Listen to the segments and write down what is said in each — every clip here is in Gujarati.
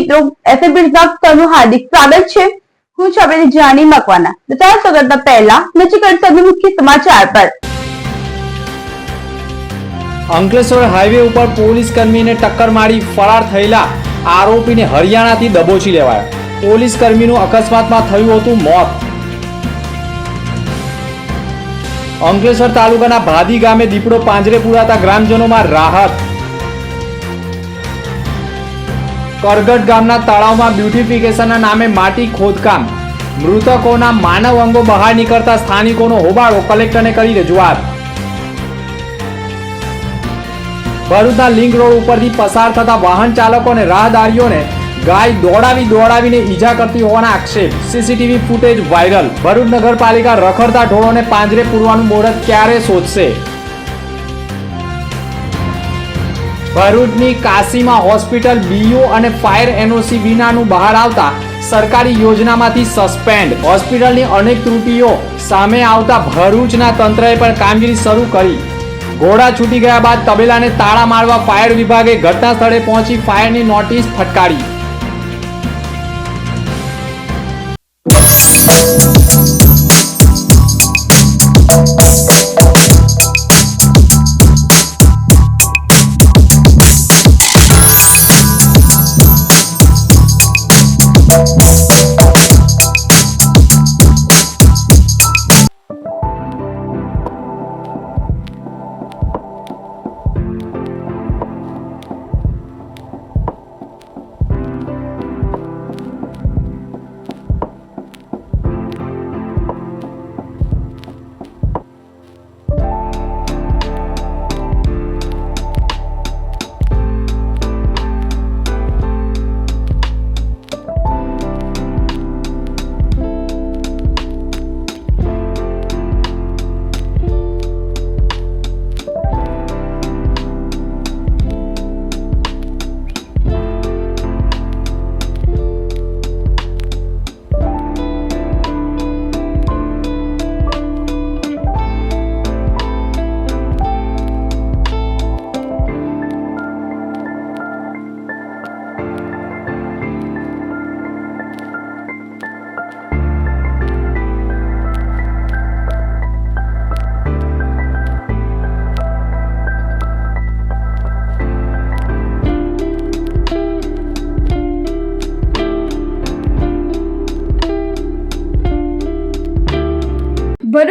મિત્રો એફએબી તમારું હાર્દિક સ્વાગત છે. હું છું આપણે જાણી મકવાના. તો ચાલો પહેલા નજીક અડસઠ મુખ્ય સમાચાર પર. અંકલેશ્વર હાઈવે ઉપર પોલીસ કર્મીને ટક્કર મારી ફરાર થયેલા આરોપીને હરિયાણાથી દબોચી લેવાયો. પોલીસ કર્મીનું અકસ્માતમાં થયું હતું મોત. અંકલેશ્વર તાલુકાના ભાદી ગામે દીપડો પાંજરે પુરાતા ગ્રામજનોમાં રાહત. કરગટ ગામના તળાવમાં બ્યુટિફિકેશનના નામે માટી ખોદકામ. મૃતકોના માનવ અંગો બહાર નીકળતા સ્થાનિકોનો હોબાળો કલેક્ટરને કરી રજૂઆત. ભરૂચના લિંક રોડ ઉપરથી પસાર થતા વાહન ચાલકો અને રાહદારીઓને ગાય દોડાવી દોડાવીને ઈજા કરતી હોવાના આક્ષેપ. CCTV footage viral. ભરૂચ નગરપાલિકા રખડતા ઢોરોને પાંજરે પૂરવાનું મુહૂર્ત ક્યારે શોધશે? ભરૂચની કાશીમાં હોસ્પિટલ બીયુ અને ફાયર એનઓસી વિનાનું બહાર આવતા સરકારી યોજનામાંથી સસ્પેન્ડ. હોસ્પિટલની અનેક ત્રુટીઓ સામે આવતા ભરૂચના તંત્રએ પણ કામગીરી શરૂ કરી. ઘોડા છૂટી ગયા બાદ તબેલાને તાળા મારવા ફાયર વિભાગે ઘટના સ્થળે પહોંચી ફાયરની નોટિસ ફટકારી.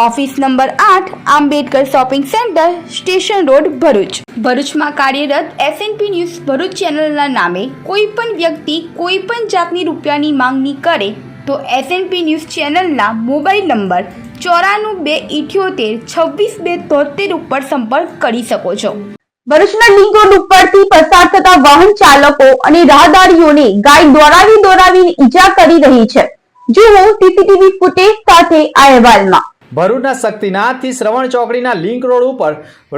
ઓફિસ નંબર આઠ, Ambedkar shopping centre, station road, Bharuch. ભરૂચમાં કાર્યરત એસએનપી ન્યૂઝ ભરૂચ ચેનલના નામે કોઈ પણ વ્યક્તિ કોઈ પણ જાતની રૂપિયાની માંગણી કરે તો એસએનપી ન્યૂઝ ચેનલના મોબાઈલ નંબર ચોરાણું બે ઇઠ્યોતેર છવ્વીસ બે તોતેર ઉપર સંપર્ક કરી શકો છો. ભરૂચના લિંક રોડ ઉપરથી પસાર થતા વાહન ચાલકો અને રાહદારીઓને ગાય દોડાવી દોડાવી ઈજા કરી રહી છે. જુઓ સીસીટીવી ફૂટેજ સાથે આ અહેવાલમાં ભરૂચના શક્તિનાથથી શ્રવણ ચોકડીના લિંક રોડ ઉપર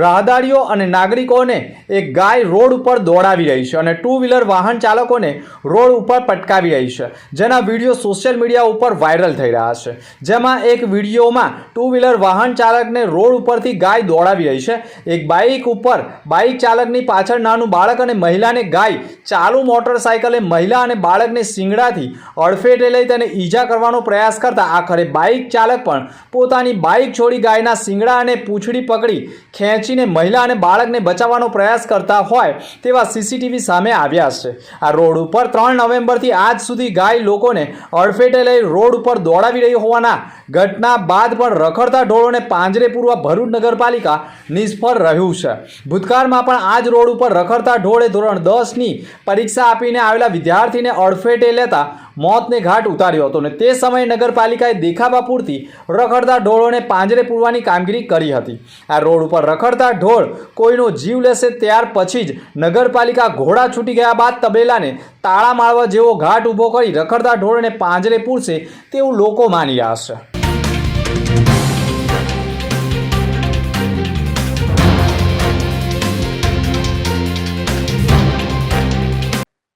રાહદારીઓ અને નાગરિકોને એક ગાય રોડ ઉપર દોડાવી રહી છે અને ટુ વ્હીલર વાહન ચાલકોને રોડ ઉપર પટકાવી રહી છે, જેના વીડિયો સોશિયલ મીડિયા ઉપર વાયરલ થઈ રહ્યા છે. જેમાં એક વિડીયોમાં ટુ વ્હીલર વાહન ચાલકને રોડ ઉપરથી ગાય દોડાવી રહી છે. એક બાઇક ઉપર બાઇક ચાલકની પાછળ નાનું બાળક અને મહિલાને ગાય, ચાલુ મોટરસાયકલે મહિલા અને બાળકને શિંગડાથી અડફેટે લઈ તેને ઈજા કરવાનો પ્રયાસ કરતા આખરે બાઇક ચાલક પણ પોતાની બાઇક છોડી ગાયના શિંગડા અને પૂંછડી પકડી ખેંચીને મહિલા અને બાળકને બચાવવાનો પ્રયાસ કરતા હોય તેવા સીસીટીવી સામે આવ્યા છે. આ રોડ ઉપર ત્રણ નવેમ્બરથી આજ સુધી ગાય લોકોને અડફેટે લઈ રોડ ઉપર દોડાવી રહી હોવાના ઘટના બાદ પણ રખડતા ઢોળોને પાંજરે પૂરવા ભરૂચ નગરપાલિકા નિષ્ફળ રહ્યું છે. ભૂતકાળમાં પણ આ જ રોડ ઉપર રખડતા ઢોળે ધોરણ દસની પરીક્ષા આપીને આવેલા વિદ્યાર્થીને અડફેટે લેતા મોતને ઘાટ ઉતાર્યો હતો અને તે સમયે નગરપાલિકાએ દેખાવા પૂરતી રખડતા ઢોળ ઢોરોને પાંજરે પૂરવાની કામગીરી કરી હતી. આ રોડ ઉપર રખડતા ઢોળ કોઈનો જીવ લેશે ત્યાર પછી જ નગરપાલિકા ઘોડા છૂટી ગયા બાદ તબેલાને તાળા મારવા જેવો ઘાટ ઊભો કરી રખડતા ઢોળને પાંજરે પૂરશે તેવું લોકો માની રહ્યા છે.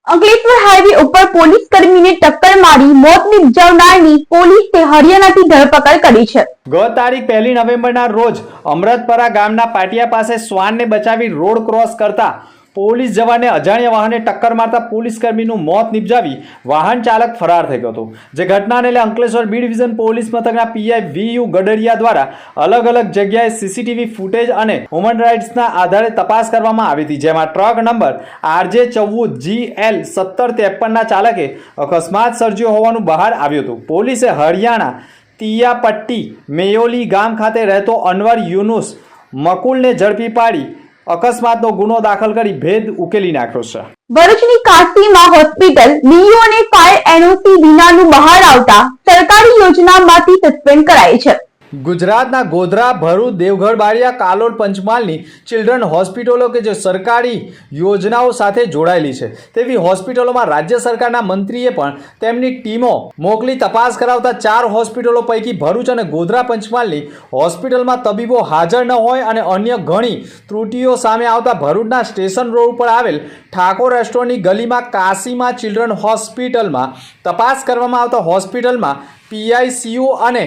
અંકલેશ્વર હાઈવે ઉપર પોલીસ કર્મીને ટક્કર મારી મોત નિપજાવનારની પોલીસે હરિયાણાથી ધરપકડ કરી છે. ગત તારીખ પહેલી નવેમ્બરના રોજ અમરતપરા ગામના પાટિયા પાસે શ્વાનને બચાવી રોડ ક્રોસ કરતા પોલીસ જવાને અજાણ્યા વાહને ટક્કર મારતા પોલીસ કર્મીનું મોત નિપજાવી વાહન ચાલક ફરાર થઈ ગયો હતો. જે ઘટનાને લઈ અંકલેશ્વર બી ડિવિઝન પોલીસ મથકના પીઆઈ વી યુ ગડરિયા દ્વારા અલગ અલગ જગ્યાએ સીસીટીવી ફૂટેજ અને હ્યુમન રાઇટ્સના આધારે તપાસ કરવામાં આવી હતી, જેમાં ટ્રક નંબર આરજે ચૌદ જી એલ સત્તર ત્રેપનના ચાલકે અકસ્માત સર્જ્યો હોવાનું બહાર આવ્યું હતું. પોલીસે હરિયાણા તિયાપટ્ટી મેયોલી ગામ ખાતે રહેતો અનવર યુનુસ મકુલને ઝડપી પાડી અકસ્માતનો ગુનો દાખલ કરી ભેદ ઉકેલી નાખ્યો છે. ભરૂચની કાશીમાં હોસ્પિટલ બીયુ અને ફાયર એનઓસી વિનાનું બહાર આવતા સરકારી યોજનામાંથી સસ્પેન્ડ કરાઈ છે. ગુજરાતના ગોધરા, ભરૂચ દેવગઢ બારિયા કાલોલ પંચમહાલની ચિલ્ડ્રન હોસ્પિટલો કે જે સરકારી યોજનાઓ સાથે જોડાયેલી છે. તેવી હોસ્પિટલોમાં રાજ્ય સરકારના મંત્રીએ પણ તેમની ટીમો મોકલી તપાસ કરાવતા ચાર હોસ્પિટલો પૈકી ભરૂચ અને ગોધરા, પંચમહાલની હોસ્પિટલમાં તબીબો હાજર ન હોય અને અન્ય ઘણી ત્રુટીઓ સામે આવતા ભરૂચના સ્ટેશન રોડ ઉપર આવેલ ઠાકોર રેસ્ટોરન્ટની ગલીમાં કાશીમાં ચિલ્ડ્રન હોસ્પિટલમાં તપાસ કરવામાં આવતા હોસ્પિટલમાં પીઆઈસીયુ અને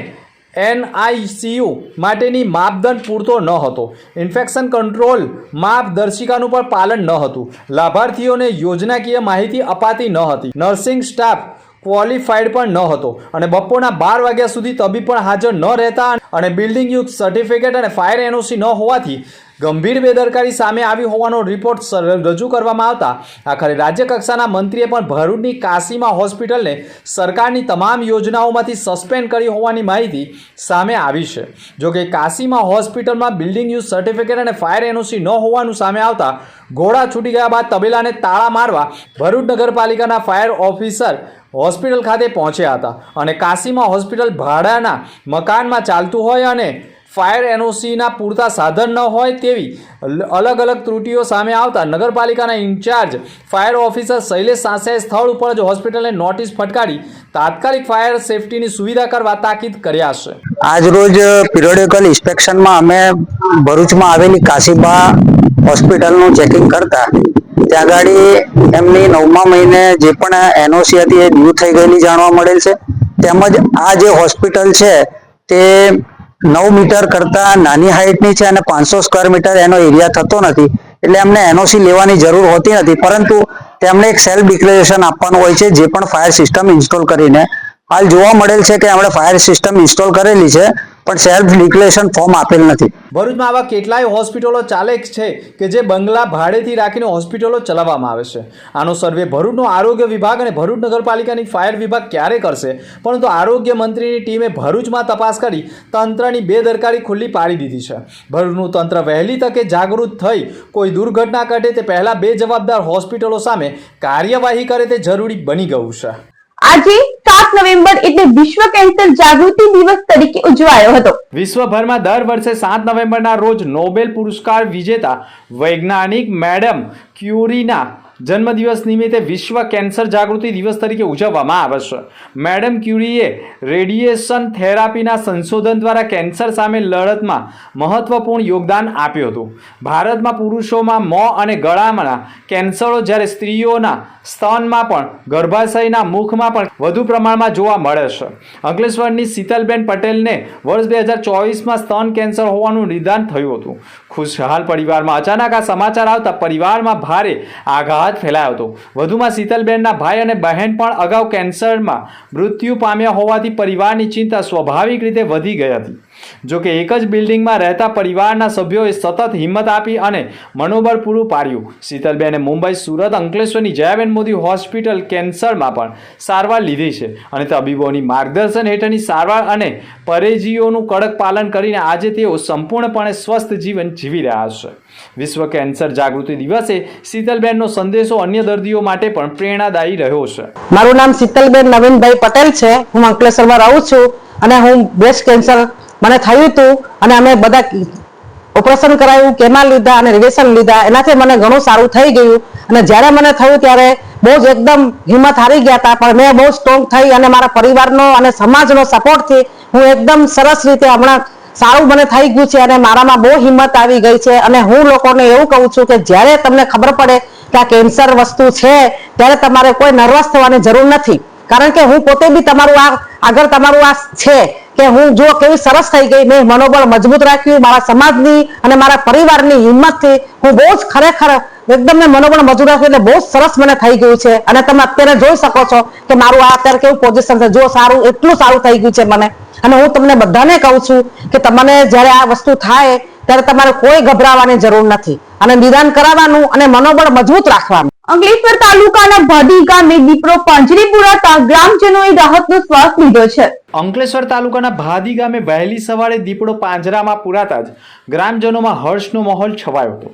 એનઆઈસીયુ માટેની માપદંડ પૂરતો ન હતો. ઇન્ફેક્શન કંટ્રોલ માર્ગદર્શિકાનું પણ પાલન ન હતું. લાભાર્થીઓને યોજનાકીય માહિતી અપાતી ન હતી. નર્સિંગ સ્ટાફ ક્વોલિફાઈડ પણ ન હતો. અને બપોરના બાર વાગ્યા સુધી તબીબ પણ હાજર ન રહેતા અને બિલ્ડિંગ યુક્ત સર્ટિફિકેટ અને ફાયર એનઓસી ન હોવાથી ગંભીર બેદરકારી સામે આવી હોવાનો રિપોર્ટ રજૂ કરવામાં આવતા. આખરે રાજ્ય કક્ષાના મંત્રીએ પણ ભરૂચની કાશીમાં હોસ્પિટલને સરકારની તમામ યોજનાઓમાંથી સસ્પેન્ડ કરી હોવાની માહિતી સામે આવી છે. જો કે કાશીમાં હોસ્પિટલમાં બિલ્ડિંગ યુઝ સર્ટિફિકેટ અને ફાયર એનઓસી ન હોવાનું સામે આવતા ઘોડા છૂટી ગયા બાદ તબેલાને તાળા મારવા ભરૂચ નગરપાલિકાના ફાયર ઓફિસર હોસ્પિટલ ખાતે પહોંચ્યા હતા અને કાશીમાં હોસ્પિટલ ભાડાના મકાનમાં ચાલતું હોય અને ફાયર એનઓસીના પૂરતા સાધન ન હોય તેવી અલગ અલગ ત્રુટીઓ સામે આવતા નગરપાલિકાના ઇન્ચાર્જ ફાયર ઓફિસર શૈલેષ સાંસેએ સ્થળ ઉપર જ હોસ્પિટલને નોટિસ ફટકારી તાત્કાલિક ફાયર સેફટીની સુવિધા કરવા તાકીદ કર્યા છે આજ રોજ પિરિયોડિકલ ઇન્સ્પેક્શનમાં અમે ભરૂચમાં આવેલી કાશીબા હોસ્પિટલનું ચેકિંગ કરતા ત્યાં ગાડી એમની નવમા મહિને જે પણ એનઓસી હતી એ દૂર થઈ ગયેલી જાણવા મળેલ છે. તેમજ આ જે હોસ્પિટલ છે તે નવ મીટર કરતા નાની હાઇટની છે અને પાંચસો સ્ક્વેર મીટર એનો એરિયા થતો નથી. એટલે એમને એનઓસી લેવાની જરૂર હોતી નથી. પરંતુ તેમણે એક સેલ્ફ ડિક્લેરેશન આપવાનું હોય છે, જે પણ ફાયર સિસ્ટમ ઇન્સ્ટોલ કરીને હાલ જોવા મળેલ છે કે આપણે ફાયર સિસ્ટમ ઇન્સ્ટોલ કરેલી છે પણ સેલ્ફ ડિક્લેરેશન ફોર્મ આપેલ નથી. ભરૂચમાં આવા કેટલાય હોસ્પિટલો ચાલે છે કે જે બંગલા ભાડેથી રાખીને હોસ્પિટલો ચલાવવામાં આવે છે. આનો સર્વે ભરૂચનો આરોગ્ય વિભાગ અને ભરૂચ નગરપાલિકાની ફાયર વિભાગ ક્યારે કરશે? પરંતુ આરોગ્ય મંત્રીની ટીમે ભરૂચમાં તપાસ કરી તંત્રની બેદરકારી ખુલ્લી પાડી દીધી છે. ભરૂચનું તંત્ર વહેલી તકે જાગૃત થઈ કોઈ દુર્ઘટના ઘટે તે પહેલા બે જવાબદાર હોસ્પિટલો સામે કાર્યવાહી કરે તે જરૂરી બની ગયું છે. આજે નવેમ્બર એટલે વિશ્વ કેન્સર જાગૃતિ દિવસ તરીકે ઉજવાયો હતો. વિશ્વભરમાં દર વર્ષે સાત નવેમ્બરના રોજ નોબેલ પુરસ્કાર વિજેતા વૈજ્ઞાનિક મેડમ ક્યુરીના જન્મદિવસ નિમિત્તે વિશ્વ કેન્સર જાગૃતિ દિવસ તરીકે ઉજવવામાં આવે છે. મેડમ ક્યુરીએ રેડિયેશન થેરાપીના સંશોધન દ્વારા કેન્સર સામે લડતમાં મહત્વપૂર્ણ યોગદાન આપ્યું હતું. ભારતમાં પુરુષોમાં મોં અને ગળામાં કેન્સરો જ્યારે સ્ત્રીઓના સ્તનમાં પણ, ગર્ભાશયના મુખમાં પણ વધુ પ્રમાણમાં જોવા મળે છે. અંકલેશ્વરની શીતલબેન પટેલને વર્ષ બે હજાર ચોવીસમાં સ્તન કેન્સર હોવાનું નિદાન થયું હતું. ખુશહાલ પરિવારમાં અચાનક આ સમાચાર આવતા પરિવારમાં ભારે આઘાત ફેલાયો હતો. વધુમાં શીતલબેનના ભાઈ અને બહેન પણ અગાઉ કેન્સરમાં મૃત્યુ પામ્યા હોવાથી પરિવારની ચિંતા સ્વાભાવિક રીતે વધી ગઈ હતી. જો કે એક જ બિલ્ડિંગમાં રહેતા પરિવારના સભ્યોએ સતત હિંમત આપી અને મનોબળ પૂરું પાડ્યું. શીતલબેને મુંબઈ સુરત અંકલેશ્વરની જયાબેન મોદી હોસ્પિટલ કેન્સરમાં પણ સારવાર લીધી છે અને તબીબોની માર્ગદર્શન હેઠળની સારવાર અને પરેજીઓનું કડક પાલન કરીને આજે તેઓ સંપૂર્ણપણે સ્વસ્થ જીવન જીવી રહ્યા છે. વિશ્વ કેન્સર જાગૃતિ દિવસે શીતલબેનનો સંદેશો અન્ય દર્દીઓ માટે પણ પ્રેરણાદાયી રહ્યો છે. મારું નામ શીતલબેન નવીનભાઈ પટેલ છે. હું અંકલેશ્વરમાં રહું છું અને હું બ્રેસ્ટ કેન્સર મને થયું હતું અને અમે બધા ઓપરેશન કરાયું કેમાં લીધા અને રિલેશન લીધા, એનાથી મને ઘણું સારું થઈ ગયું. અને જ્યારે મને થયું ત્યારે બહુ જ એકદમ હિંમત હારી ગયા હતા, પણ મેં બહુ સ્ટ્રોંગ થઈ અને મારા પરિવારનો અને સમાજનો સપોર્ટથી હું એકદમ સરસ રીતે હમણાં સારું મને થઈ ગયું છે અને મારામાં બહુ હિંમત આવી ગઈ છે. અને હું લોકોને એવું કહું છું કે જ્યારે તમને ખબર પડે કે આ કેન્સર વસ્તુ છે, ત્યારે તમારે કોઈ નર્વસ થવાની જરૂર નથી. કારણ કે હું પોતે બી તમારું આ, આગળ તમારું આ છે. કે હું જો કેવી સરસ થઈ ગઈ, મેં મનોબળ મજબૂત રાખ્યું, મારા સમાજની અને મારા પરિવારની હિંમતથી હું બહુ જ ખરેખર એકદમ મેં મનોબળ મજબૂત રાખ્યું એટલે બહુ સરસ મને થઈ ગયું છે. અને તમે અત્યારે જોઈ શકો છો કે મારું આ અત્યારે કેવું પોઝિશન છે. જો સારું, એટલું સારું થઈ ગયું છે મને. અને હું તમને બધાને કહું છું કે તમને જ્યારે આ વસ્તુ થાય ત્યારે તમારે કોઈ ગભરાવાની જરૂર નથી. અને નિદાન કરાવવાનું અને મનોબળ મજબૂત રાખવાનું. અંકલેશ્વર તાલુકાના ભાદી ગામે દીપડો પાંજરે પુરાતા ગ્રામજનોએ રાહતનો શ્વાસ લીધો છે. અંકલેશ્વર તાલુકાના ભાદી ગામે વહેલી સવારે દીપડો પાંજરામાં પુરાતા જ ગ્રામજનોમાં હર્ષનો માહોલ છવાયો હતો.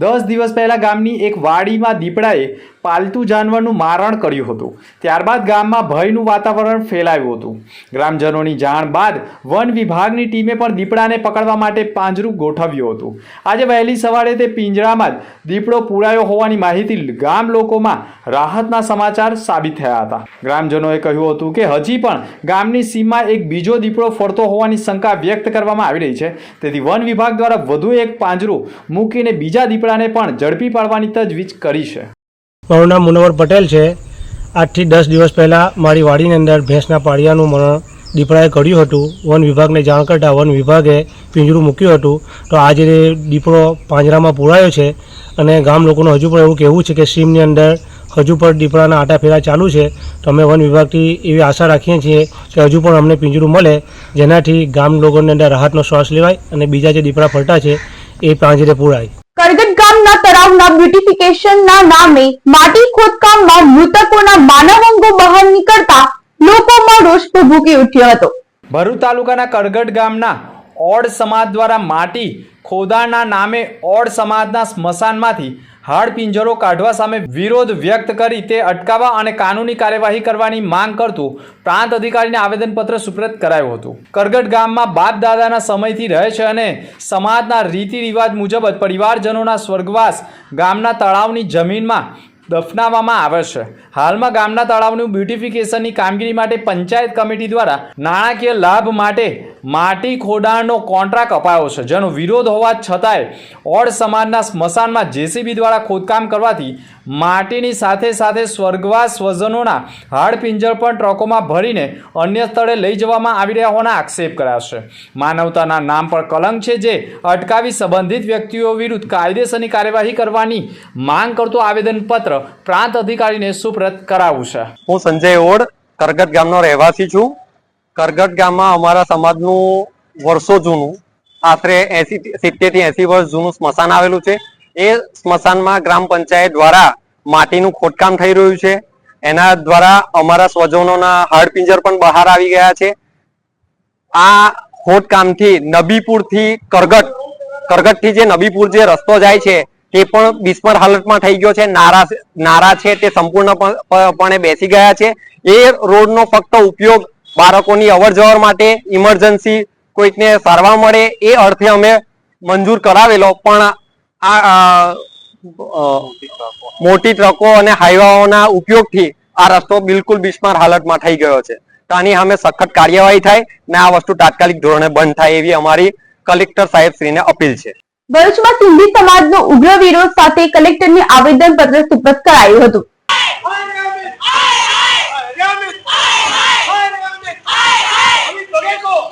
દસ દિવસ પહેલા ગામની એક વાડીમાં દીપડાએ પાલતુ જાનવરનું મારણ કર્યું હતું. ત્યારબાદ ગામમાં ભયનું વાતાવરણ ફેલાયું હતું. ગ્રામજનોની જાણ બાદ વન વિભાગની ટીમે પણ દીપડાને પકડવા માટે પાંજરું ગોઠવ્યું હતું. આજે વહેલી સવારે તે પિંજરામાં જ દીપડો પુરાયો હોવાની માહિતી ગામ લોકોમાં રાહતના સમાચાર સાબિત થયા હતા. ગ્રામજનોએ કહ્યું હતું કે હજી પણ ગામની સીમમાં એક બીજો દીપડો ફરતો હોવાની શંકા વ્યક્ત કરવામાં આવી રહી છે. તેથી વન વિભાગ દ્વારા વધુ એક પાંજરું મૂકીને બીજા દીપડાને પણ ઝડપી પાડવાની તજવીજ કરી છે. મારું નામ મુનવર પટેલ છે. આજથી દસ દિવસ પહેલાં મારી વાડીની અંદર ભેંસના પાળિયાનું મરણ દીપડાએ કર્યું હતું. વન વિભાગને જાણ કરતાં વન વિભાગે પિંજરું મૂક્યું હતું. તો આજે દીપડો પાંજરામાં પૂરાયો છે અને ગામ લોકોનું હજુ પણ એવું કહેવું છે કે સીમની અંદર હજુ પણ દીપડાના આટાફેરા ચાલુ છે. તો અમે વન વિભાગથી એવી આશા રાખીએ છીએ કે હજુ પણ અમને પિંજરું મળે. જેનાથી ગામ લોકોની અંદર રાહતનો શ્વાસ લેવાય અને બીજા જે દીપડા ફરતા છે એ પાંજરે પૂરાય. કરગટ ગામના તળાવના નામે માટી ખોદકામમાં મૃતકોના માનવ અંગો બહાર નીકળતા લોકોમાં રોષ ભભૂકી ઉઠ્યો હતો. ભરૂચ તાલુકાના કરગટ ગામના ઓડ સમાજ દ્વારા માટી ખોદાણના નામે ઓડ સમાજના સ્મશાનમાંથી હાડ પિંજરો કાઢવા સામે વિરોધ વ્યક્ત કરી તે અટકાવવા અને કાનૂની કાર્યવાહી કરવાની માંગ કરતું પ્રાંત અધિકારીને આવેદનપત્ર સુપ્રત કરાયું હતું. કરગટ ગામમાં બાપ દાદાના સમયથી રહે છે અને સમાજના રીતિ રિવાજ મુજબ જ પરિવારજનોના સ્વર્ગવાસ ગામના તળાવની જમીનમાં દફનાવવામાં આવે છે. હાલમાં ગામના તળાવનું બ્યુટિફિકેશનની કામગીરી માટે પંચાયત કમિટી દ્વારા નાણાકીય લાભ માટે માટી ખોડાણનો કોન્ટ્રાક્ટ અપાયો છે, જેનો વિરોધ હોવા છતાંય ઓડ સમાજના સ્મશાનમાં જેસીબી દ્વારા ખોદકામ કરવાથી માટીની સાથે સાથે સ્વર્ગવાસ સ્વજનોના હાડપિંજર પણ ટ્રકોમાં ભરીને અન્ય સ્થળે લઈ જવામાં આવી રહ્યા હોવાના આક્ષેપ કર્યા છે. માનવતાના નામ પર કલંક છે જે અટકાવી સંબંધિત વ્યક્તિઓ વિરુદ્ધ કાયદેસરની કાર્યવાહી કરવાની માંગ કરતું આવેદનપત્ર પ્રાંત અધિકારીને સુપ્રત કરાવું છે. હું સંજય ઓડ, કરગત ગામનો રહેવાસી છું. કરગત ગામમાં અમારા સમાજનું વર્ષો જૂનું, આશરે એસી સિત્તેરથી એસી વર્ષ જૂનું સ્મશાન આવેલું છે. એ સ્મશાનમાં ગ્રામ પંચાયત દ્વારા માટીનું ખોદકામ થઈ રહ્યું છે. એના દ્વારા અમારા સ્વજનોના હાડપિંજર પણ બહાર આવી ગયા છે. આ ખોદકામથી નબીપુરથી કરગટ, કરગટથી જે નબીપુર જે રસ્તો જાય છે તે પણ બિસ્મર હાલતમાં થઈ ગયો છે. નારા નારા છે તે સંપૂર્ણપણે બેસી ગયા છે. એ રોડનો ફક્ત ઉપયોગ બાળકોની અવર જવર માટે ઇમરજન્સી કોઈકને સારવાર મળે એ અર્થે અમે મંજૂર કરાવેલો પણ આ મોટી ટ્રકો અને હાઈવાઓના ઉપયોગથી આ રસ્તો બિલકુલ બિસ્માર હાલતમાં થઈ ગયો છે તો આની સામે સખત કાર્યવાહી થાય ને આ વસ્તુ તાત્કાલિક ધોરણે બંધ થાય એવી અમારી કલેક્ટર સાહેબ શ્રીને અપીલ છે ભરૂચમાં સિંધી સમાજનો ઉગ્ર વિરોધ સાથે કલેક્ટરને આવેદનપત્ર સુપ્રત કરાયું હતું ¡Listo, Guilmo!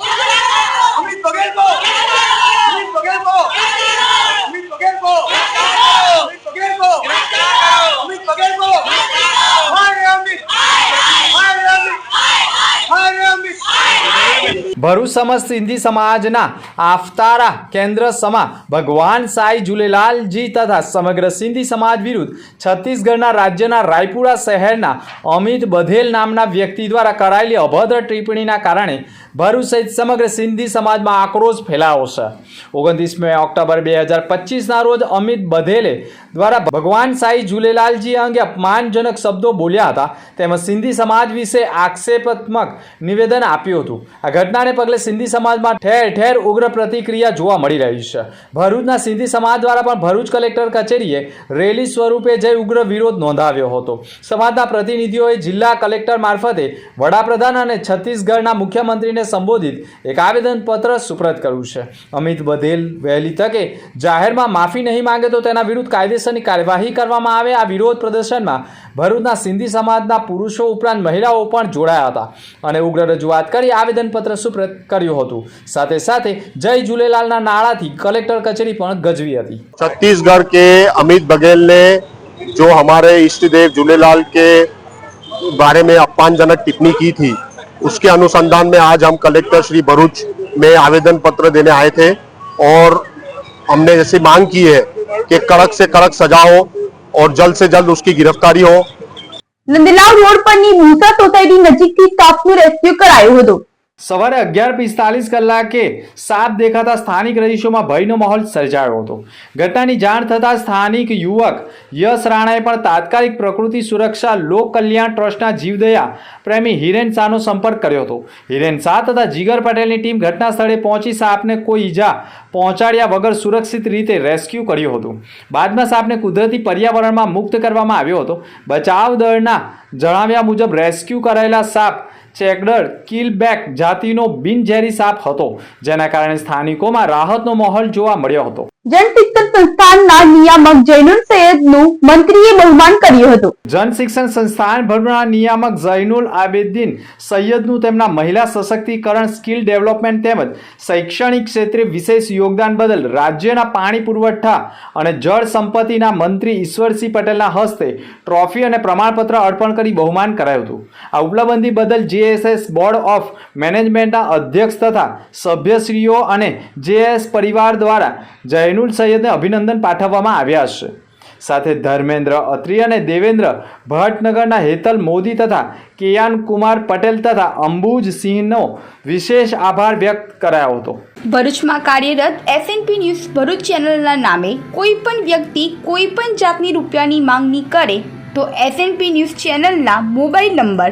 ભરૂચ સમસ્ત સિંધી સમાજના આફતારા કેન્દ્ર સમા ભગવાન સાઈ જુલેલાલજી તથા સમગ્ર સિંધી સમાજ વિરુદ્ધ છત્તીસગઢના રાજ્યના રાયપુરા શહેરના અમિત બધેલ નામના વ્યક્તિ દ્વારા કરાયેલી અભદ્ર ટિપ્પણીના કારણે ભરૂચ સહિત સમગ્ર સિંધી સમાજમાં આક્રોશ ફેલાયો છે. ઓગણત્રીસમી ઓક્ટોબર બે હજાર પચીસના રોજ અમિત બધેલે દ્વારા ભગવાન સાઈ જુલેલાલજી અંગે અપમાનજનક શબ્દો બોલ્યા હતા. તેમજ સિંધી સમાજ વિશે આક્ષેપાત્મક નિવેદન આપ્યું હતું. આ ઘટનાને પગલે સિંધી સમાજમાં ઠેર ઠેર ઉગ્ર પ્રતિક્રિયા જોવા મળી રહી છે. ભરૂચના સિંધી સમાજ દ્વારા પણ ભરૂચ કલેક્ટર કચેરીએ રેલી સ્વરૂપે જઈ ઉગ્ર વિરોધ નોંધાવ્યો હતો. સમાજના પ્રતિનિધિઓએ જિલ્લા કલેક્ટર મારફતે વડાપ્રધાન અને છત્તીસગઢના મુખ્યમંત્રીને સંબોધિત એક આવેદનપત્ર સુપ્રત કર્યું છે. અમિત બધેલ વહેલી તકે જાહેરમાં માફી નહીં માંગે તો તેના વિરુદ્ધ કાયદેસરની કાર્યવાહી કરવામાં આવે. આ વિરોધ પ્રદર્શનમાં ભરૂચના સિંધી સમાજના પુરુષો ઉપરાંત મહિલાઓ પણ જોડાયા હતા અને ઉગ્ર રજૂઆત કરી આવેદનપત્ર સુપ્રત કર્યું હતું સાથે સાથે જય ઝૂલેલાલના નારાથી કલેક્ટર કચેરી પણ ગજવી હતી छत्तीसगढ़ के अमित बघेल ने जो हमारे इष्ट देव झूलेलाल के बारे में अपमानजनक टिप्पणी की थी उसके अनुसंधान में आज हम कलेक्टर श्री भरूच में आवेदन पत्र देने आए थे और हमने जैसे मांग की है कि कड़क से कड़क सजा हो और जल्द से जल्द उसकी गिरफ्तारी हो નંદલાવ રોડ પરની મૂસા સોસાયટી નજીકથી સાપનું રેસ્ક્યુ કરાયું હતું સવારે અગિયાર પિસ્તાલીસ કલાકે સાપ દેખાતા સ્થાનિક રહીશોમાં ભયનો માહોલ સર્જાયો હતો. ઘટનાની જાણ થતાં સ્થાનિક યુવક યશ રાણાએ પણ તાત્કાલિક પ્રકૃતિ સુરક્ષા લોક કલ્યાણ ટ્રસ્ટના જીવદયા પ્રેમી હિરેન શાહનો સંપર્ક કર્યો હતો. હિરેન શાહ તથા જીગર પટેલની ટીમ ઘટના સ્થળે પહોંચી સાપને કોઈ ઈજા પહોંચાડ્યા વગર સુરક્ષિત રીતે રેસ્ક્યુ કર્યું હતું. બાદમાં સાપને કુદરતી પર્યાવરણમાં મુક્ત કરવામાં આવ્યો હતો. બચાવ દળના જણાવ્યા મુજબ રેસ્ક્યુ કરાયેલા સાપ ચેકડર કિલબેક જાતિનો બિનઝેરી સાપ હતો જેના કારણે સ્થાનિકોમાં રાહતનો માહોલ જોવા મળ્યો હતો. જનશિક્ષણ સંસ્થાનના નિયામક જૈનુલ સૈયદનું મંત્રીએ બહુમાન કર્યું હતું. જનશિક્ષણ સંસ્થાન ભરના નિયામક જૈનુલ આબેદીન સૈયદનું તેમના મહિલા સશક્તિકરણ સ્કિલ ડેવલપમેન્ટ તેમજ શૈક્ષણિક ક્ષેત્રે વિશેષ યોગદાન બદલ રાજ્યના પાણી પુરવઠા અને જળ સંપત્તિના મંત્રી ઈશ્વરસિંહ પટેલના હસ્તે ટ્રોફી અને પ્રમાણપત્ર અર્પણ કરી બહુમાન કરાયું હતું. આ ઉપલબ્ધિ બદલ જેએસએસ બોર્ડ ઓફ મેનેજમેન્ટના અધ્યક્ષ તથા સભ્યશ્રીઓ અને જેએસ પરિવાર દ્વારા જૈનુલ સૈયદને અભિનંદન પાઠવવામાં આવ્યા છે. સાથે ધર્મેન્દ્ર અત્રી અને દેવેન્દ્ર ભટ્ટનગરના હેતલ મોદી તથા કેયાન કુમાર પટેલ તથા અંબુજ સિંહનો વિશેષ આભાર વ્યક્ત કરાયો હતો. ભરૂચમાં કાર્યરત એસએનપી ન્યૂઝ ભરૂચ ચેનલના નામે કોઈ પણ વ્યક્તિ કોઈ પણ જાતની રૂપિયાની માંગણી કરે તો એસએનપી ન્યૂઝ ચેનલના મોબાઈલ નંબર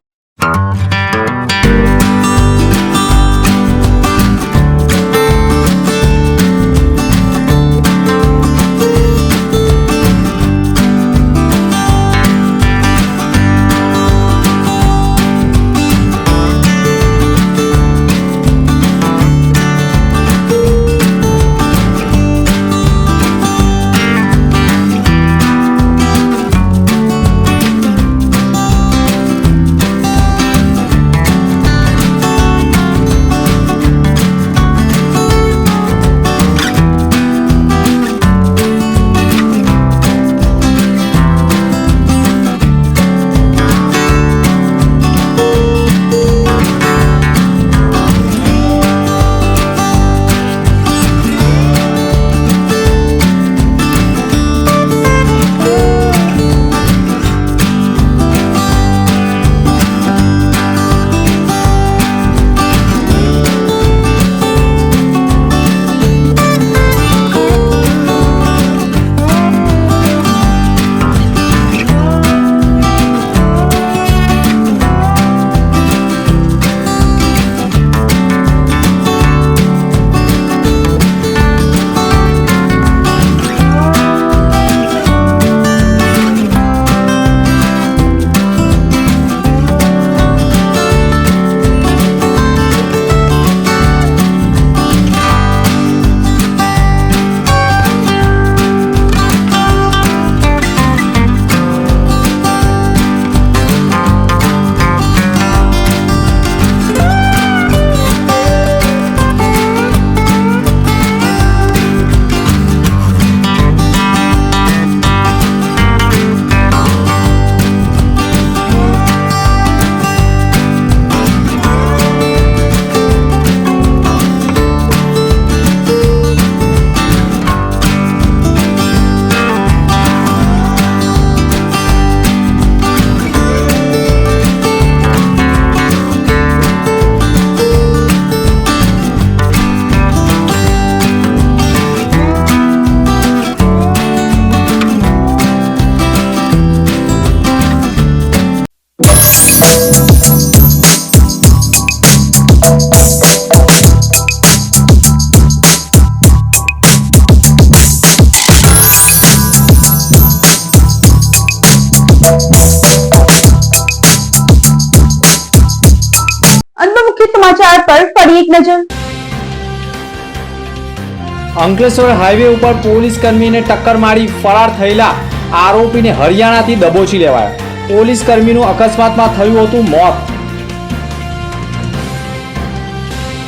Ankleshwar highway ઉપર પોલીસ કર્મીને ટક્કર મારી ફરાર થયેલા આરોપીને હરિયાણાથી દબોચી લેવાયા. પોલીસ કર્મીનું અકસ્માતમાં થયું હતું મોત.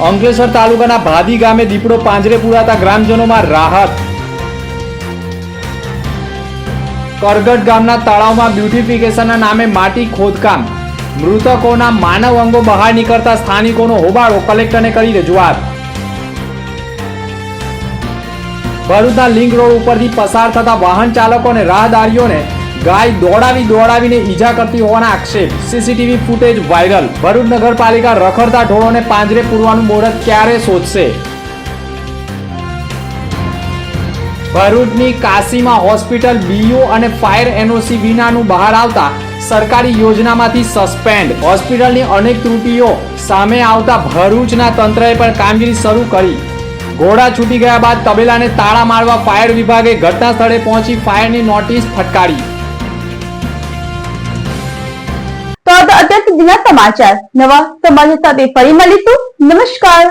અંકલેશ્વર તાલુકાના ભાદી ગામે દીપડો પાંજરે પુરાતા ગ્રામજનોમાં રાહત. કરગટ ગામના તળાવમાં બ્યુટિફિકેશનના નામે માટી ખોદકામ. મૃતકોના માનવ અંગો બહાર નીકળતા સ્થાનિકોનો હોબાળો કલેક્ટરને કરી રજૂઆત. ભરૂચના લિંક રોડ ઉપરથી પસાર થતા વાહન ચાલકો અને રાહદારીઓને ગાય દોડાવી દોડાવીને ઈજા કરતી હોવાના આક્ષેપ. CCTV footage viral. ભરૂચ નગરપાલિકા રખડતા ઢોળોને પાંજરે પૂરવાનું મુહૂર્ત ક્યારે શોધશે? ભરૂચની કાશીમાં હોસ્પિટલ બીયુ અને ફાયર એનઓસી વિનાનું બહાર આવતા સરકારી યોજનામાંથી સસ્પેન્ડ. હોસ્પિટલની અનેક ત્રુટીઓ સામે આવતા ભરૂચના તંત્રએ પણ કામગીરી શરૂ કરી. ઘોડા છૂટી ગયા બાદ તબેલાને તાળા મારવા ફાયર વિભાગે ઘટના સ્થળે પહોંચી ફાયરની નોટિસ ફટકારી. તો અત્યાર સુધીના સમાચાર. નવા સમાચાર સાથે ફરી મળીશું. નમસ્કાર.